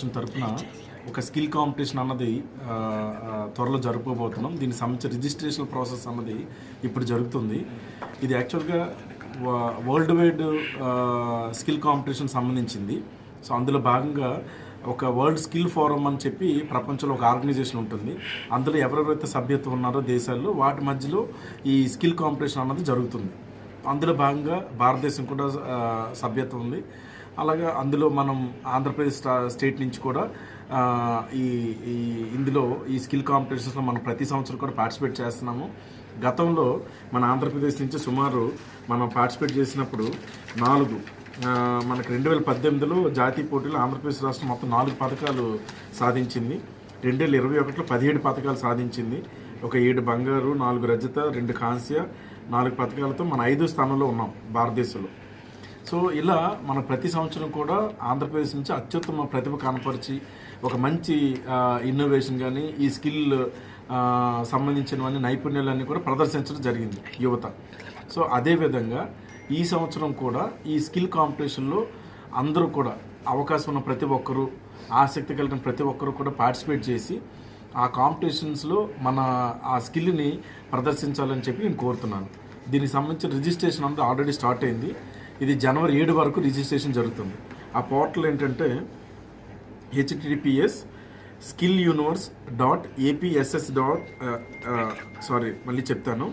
Association తరఫున ఒక skill competition అన్నది త్వరలో జరుపుకోబోతున్నాం దీనికి సంబంధించిన రిజిస్ట్రేషన్ ప్రాసెస్ అన్నది ఇప్పుడు జరుగుతుంది. ఇది యాక్చువల్గా వ- వరల్డ్ వైడ్ స్కిల్ కాంపిటీషన్ సంబంధించింది. సో అందులో భాగంగా ఒక వరల్డ్ స్కిల్ ఫోరం అని చెప్పి ప్రపంచంలో ఒక ఆర్గనైజేషన్ ఉంటుంది. అందులో ఎవరెవరైతే సభ్యత్వం ఉన్నారో దేశాల్లో వాటి మధ్యలో ఈ స్కిల్ కాంపిటీషన్ అన్నది జరుగుతుంది. అందులో భాగంగా భారతదేశం కూడా సభ్యత్వం ఉంది. అలాగే అందులో మనం ఆంధ్రప్రదేశ్ స్టేట్ నుంచి కూడా ఈ ఈ ఇందులో ఈ స్కిల్ కాంపిటీషన్స్లో మనం ప్రతి సంవత్సరం కూడా పార్టిసిపేట్ చేస్తున్నాము. గతంలో మన ఆంధ్రప్రదేశ్ నుంచి సుమారు మనం పార్టిసిపేట్ చేసినప్పుడు నాలుగు మనకు రెండు వేల పద్దెనిమిదిలో జాతీయ పోటీలో ఆంధ్రప్రదేశ్ రాష్ట్రం మొత్తం నాలుగు పథకాలు సాధించింది. రెండు వేల ఇరవై ఒకటిలో పదిహేడు పథకాలు సాధించింది. ఒక ఏడు బంగారు నాలుగు రజత రెండు కాంస్య నాలుగు పథకాలతో మన ఐదో స్థానంలో ఉన్నాం భారతదేశంలో. సో ఇలా మన ప్రతి సంవత్సరం కూడా ఆంధ్రప్రదేశ్ నుంచి అత్యుత్తమ ప్రతిభ కనపరిచి ఒక మంచి ఇన్నోవేషన్ కానీ ఈ స్కిల్ సంబంధించినవన్నీ నైపుణ్యాలన్నీ కూడా ప్రదర్శించడం జరిగింది యువత. సో అదేవిధంగా ఈ సంవత్సరం కూడా ఈ స్కిల్ కాంపిటీషన్లో అందరూ కూడా అవకాశం ఉన్న ప్రతి ఒక్కరూ ఆసక్తి కలిగిన ప్రతి ఒక్కరూ కూడా పార్టిసిపేట్ చేసి ఆ కాంపిటీషన్స్లో మన ఆ స్కిల్ని ప్రదర్శించాలని చెప్పి నేను కోరుతున్నాను. దీనికి సంబంధించిన రిజిస్ట్రేషన్ అంతా ఆల్రెడీ స్టార్ట్ అయింది. ఇది జనవరి ఏడు వరకు రిజిస్ట్రేషన్ జరుగుతుంది. ఆ పోర్టల్ ఏంటంటే HTTPS skill universe dot APSS dot sorry మళ్ళీ చెప్తాను.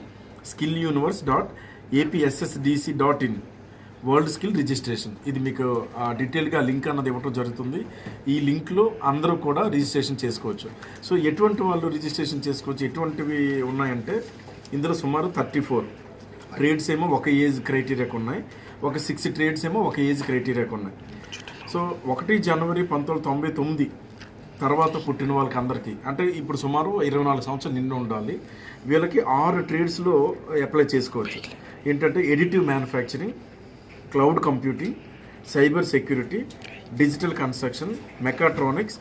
Skill universe dot APSSDC dot in world skill registration ఇది మీకు డీటెయిల్గా లింక్ అన్నది ఇవ్వటం జరుగుతుంది. ఈ లింక్లో అందరూ కూడా రిజిస్ట్రేషన్ చేసుకోవచ్చు. సో ఎటువంటి వాళ్ళు రిజిస్ట్రేషన్ చేసుకోవచ్చు ఎటువంటివి ఉన్నాయంటే ఇందులో సుమారు థర్టీ ఫోర్. ట్రేడ్స్ ఏమో ఒక ఏజ్ క్రైటీరియాకు ఉన్నాయి. ఒక సిక్స్ ట్రేడ్స్ ఏమో ఒక ఏజ్ క్రైటీరియాకి ఉన్నాయి. సో ఒకటి జనవరి పంతొమ్మిది తొంభై తొమ్మిది తర్వాత పుట్టిన వాళ్ళకి అందరికీ అంటే ఇప్పుడు సుమారు ఇరవై నాలుగు సంవత్సరాలు నిండి ఉండాలి. వీళ్ళకి ఆరు ట్రేడ్స్లో అప్లై చేసుకోవచ్చు. ఏంటంటే additive manufacturing cloud computing cyber security digital construction mechatronics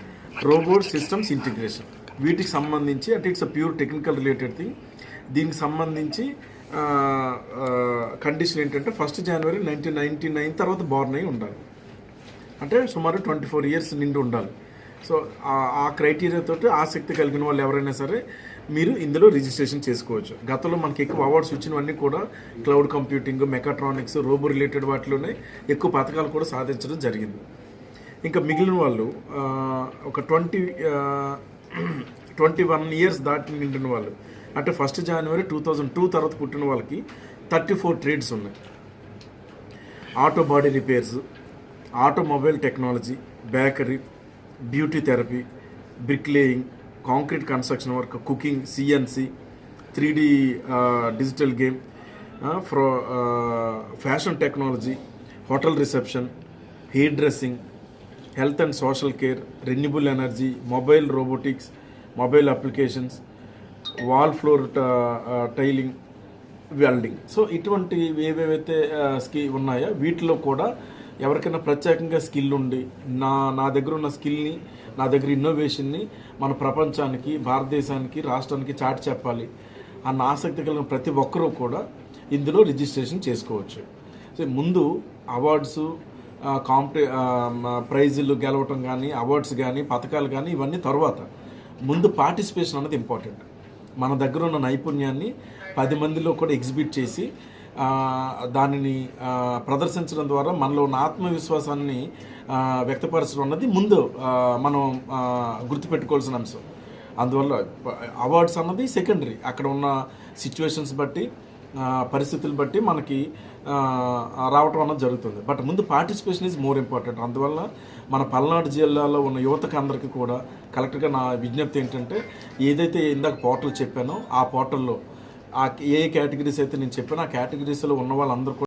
robot systems integration వీటికి సంబంధించి అంటే it's a pure technical related thing దీనికి సంబంధించి కండిషన్ ఏంటంటే first January nineteen ninety nine తర్వాత బోర్న్ అయి ఉండాలి. అంటే సుమారు ట్వంటీ ఫోర్ ఇయర్స్ నిండి ఉండాలి. సో ఆ- క్రైటీరియాతో క్రైటీరియా తోటి ఆసక్తి కలిగిన వాళ్ళు ఎవరైనా సరే మీరు ఇందులో రిజిస్ట్రేషన్ చేసుకోవచ్చు. గతంలో మనకి ఎక్కువ అవార్డ్స్ వచ్చినవన్నీ కూడా cloud computing mechatronics robo related వాటిలోనే ఎక్కువ పథకాలు కూడా సాధించడం జరిగింది. ఇంకా మిగిలిన వాళ్ళు ఒక ట్వంటీ ట్వంటీ వన్ ఇయర్స్ దాటి నిండిన వాళ్ళు అంటే first January two thousand two తర్వాత పుట్టిన వాళ్ళకి థర్టీ ఫోర్ ట్రేడ్స్ ఉన్నాయి auto body repairs automobile technology bakery beauty therapy bricklaying concrete construction work cooking CNC three D digital game fro fashion technology hotel reception hair dressing health and social care renewable energy mobile robotics mobile applications wall floor tiling welding so ఇటువంటి ఏవేవైతే uh, స్కి ఉన్నాయో వీటిలో కూడా ఎవరికైనా ప్రత్యేకంగా skill ఉండి నా నా దగ్గర ఉన్న స్కిల్ని నా దగ్గర ఇన్నోవేషన్ని మన ప్రపంచానికి భారతదేశానికి రాష్ట్రానికి చాటి చెప్పాలి అన్న ఆసక్తి కలిగిన ప్రతి ఒక్కరూ కూడా ఇందులో రిజిస్ట్రేషన్ చేసుకోవచ్చు. సో ముందు అవార్డ్స్ కాంపిటే ప్రైజులు గెలవటం కానీ అవార్డ్స్ కానీ పథకాలు కానీ ఇవన్నీ తర్వాత. ముందు పార్టిసిపేషన్ అనేది ఇంపార్టెంట్ మన దగ్గర ఉన్న నైపుణ్యాన్ని పది మందిలో కూడా ఎగ్జిబిట్ చేసి దానిని ప్రదర్శించడం ద్వారా మనలో ఉన్న ఆత్మవిశ్వాసాన్ని వ్యక్తపరచడం అన్నది ముందు మనం గుర్తుపెట్టుకోవాల్సిన అంశం. అందువల్ల అవార్డ్స్ అన్నది సెకండరీ. అక్కడ ఉన్న సిచ్యువేషన్స్ బట్టి పరిస్థితులను పరిస్థితులు బట్టి మనకి రావటం అన్నది జరుగుతుంది. బట్ ముందు పార్టిసిపేషన్ ఈజ్ మోర్ ఇంపార్టెంట్. అందువల్ల మన పల్నాడు జిల్లాలో ఉన్న యువతకు అందరికీ కూడా కలెక్టర్గా నా విజ్ఞప్తి ఏంటంటే ఏదైతే ఇందాక పోర్టల్ చెప్పానో ఆ పోర్టల్లో ఆ ఏ కేటగిరీస్ అయితే నేను చెప్పానో ఆ కేటగిరీస్లో ఉన్న వాళ్ళందరూ కూడా